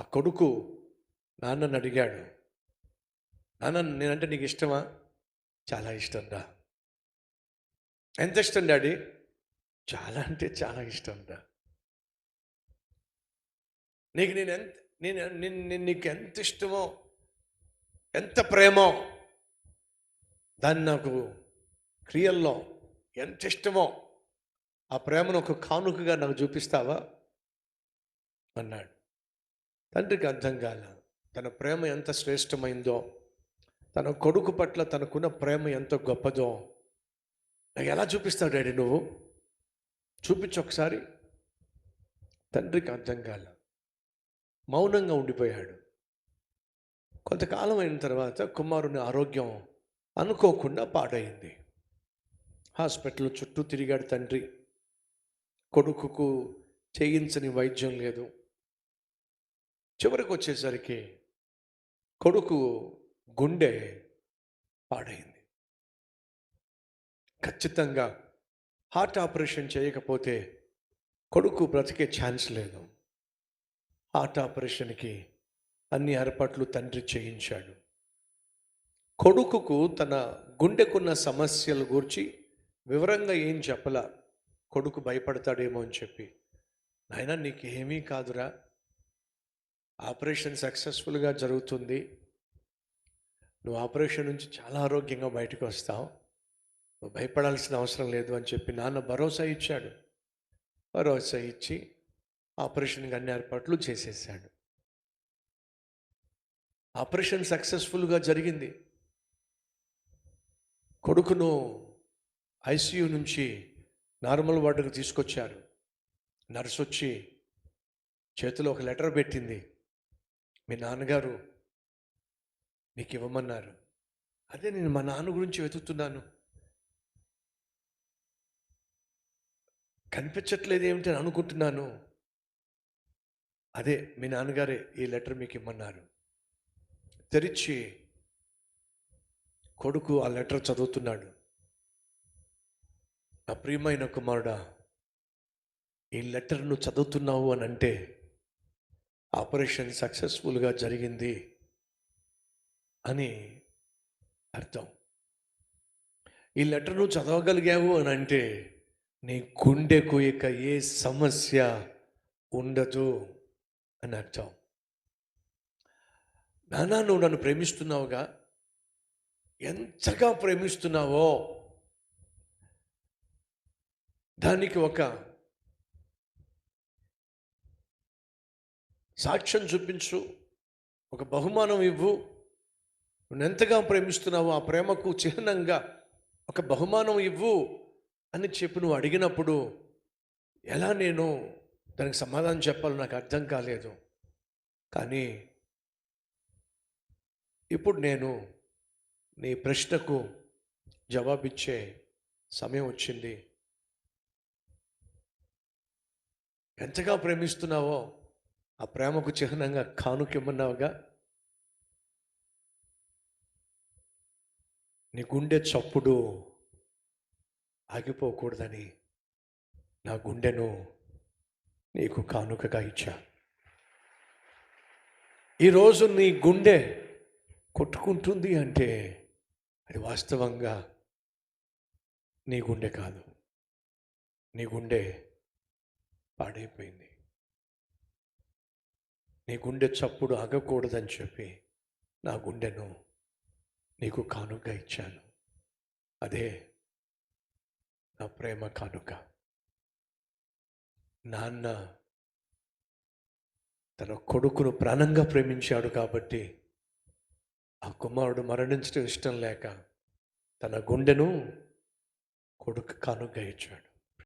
ఆ కొడుకు నాన్నని అడిగాడు నాన్న నేనంటే నీకు ఇష్టమా? చాలా ఇష్టం రా. ఎంత ఇష్టం డాడీ? చాలా అంటే చాలా ఇష్టం రా. నీకు నేను ఎంత నేను నేను- నేను నీకు ఎంత ఇష్టమో ఎంత ప్రేమో దాన్ని నాకు క్రియల్లో ఎంత ఇష్టమో ఆ ప్రేమను ఒక కానుకగా నాకు చూపిస్తావా? అన్నాడు. తండ్రికి అర్థం కాల. తన ప్రేమ ఎంత శ్రేష్టమైందో తన కొడుకు పట్ల తనకున్న ప్రేమ ఎంత గొప్పదో. ఎలా చూపిస్తావు డాడీ నువ్వు? చూపించు ఒకసారి. తండ్రికి అర్థం కాల. మౌనంగా ఉండిపోయాడు. కొంతకాలం అయిన తర్వాత కుమారుని ఆరోగ్యం అనుకోకుండా పాడైంది. హాస్పిటల్ చుట్టూ తిరిగాడు తండ్రి. కొడుకుకు చేయించని వైద్యం లేదు. చివరికి వచ్చేసరికి కొడుకు గుండె పాడైంది. ఖచ్చితంగా హార్ట్ ఆపరేషన్ చేయకపోతే కొడుకు బ్రతికే ఛాన్స్ లేదు. హార్ట్ ఆపరేషన్కి అన్ని ఏర్పాట్లు తండ్రి చేయించాడు. కొడుకుకు తన గుండెకున్న సమస్యల గురించి వివరంగా ఏం చెప్పలా? కొడుకు భయపడతాడేమో అని చెప్పి. నాయన నీకేమీ కాదురా. ఆపరేషన్ సక్సెస్ఫుల్గా జరుగుతుంది. నువ్వు ఆపరేషన్ నుంచి చాలా ఆరోగ్యంగా బయటకు వస్తావు. నువ్వు భయపడాల్సిన అవసరం లేదు అని చెప్పి నాన్న భరోసా ఇచ్చాడు. భరోసా ఇచ్చి ఆపరేషన్కి అన్ని ఏర్పాట్లు చేసేసాడు. ఆపరేషన్ సక్సెస్ఫుల్గా జరిగింది. కొడుకును ఐసీయూ నుంచి నార్మల్ వార్డుకు తీసుకొచ్చారు. నర్స్ వచ్చి చేతిలో ఒక లెటర్ పెట్టింది. మీ నాన్నగారు నీకు ఇవ్వమన్నారు అదే నేను మా నాన్న గురించి వెతుకుతున్నాను. కనిపించట్లేదు ఏమిటి అని అనుకుంటున్నాను. అదే మీ నాన్నగారే ఈ లెటర్ మీకు ఇమ్మన్నారు తెరిచి కొడుకు ఆ లెటర్ చదువుతున్నాడు. నా ప్రియమైన కుమారుడా ఈ లెటర్ నువ్వు చదువుతున్నావు అని అంటే ఆపరేషన్ సక్సెస్ఫుల్గా జరిగింది అని అర్థం. ఈ లెటర్ నువ్వు చదవగలిగావు అని అంటే నీ గుండెకు ఇక ఏ సమస్య ఉండదు అని అర్థం. నానా నువ్వు నన్ను ప్రేమిస్తున్నావుగా? ఎంతగా ప్రేమిస్తున్నావో? దానికి ఒక సాక్ష్యం చూపించు ఒక బహుమానం ఇవ్వు. నువ్వు ఎంతగా ప్రేమిస్తున్నావో ఆ ప్రేమకు చిహ్నంగా ఒక బహుమానం ఇవ్వు అని చెప్పి నువ్వు అడిగినప్పుడు ఎలా నేను దానికి సమాధానం చెప్పాలో నాకు అర్థం కాలేదు. కానీ ఇప్పుడు నేను నీ ప్రశ్నకు జవాబిచ్చే సమయం వచ్చింది. ఎంతగా ప్రేమిస్తున్నావో ఆ ప్రేమకు చిహ్నంగా కానుకిమ్మన్నావుగా నీ గుండె చప్పుడు ఆగిపోకూడదని నా గుండెను నీకు కానుకగా ఇచ్చా. ఈరోజు నీ గుండె కొట్టుకుంటుంది అంటే అది వాస్తవంగా నీ గుండె కాదు. నీ గుండె పాడైపోయింది. నీ గుండె చప్పుడు ఆగకూడదని చెప్పి నా గుండెను నీకు కానుక ఇచ్చాను. అదే నా ప్రేమ కానుక. నాన్న తన కొడుకును ప్రాణంగా ప్రేమించాడు కాబట్టి ఆ కుమారుడు మరణించడం ఇష్టం లేక తన గుండెను కొడుకు కానుక ఇచ్చాడు.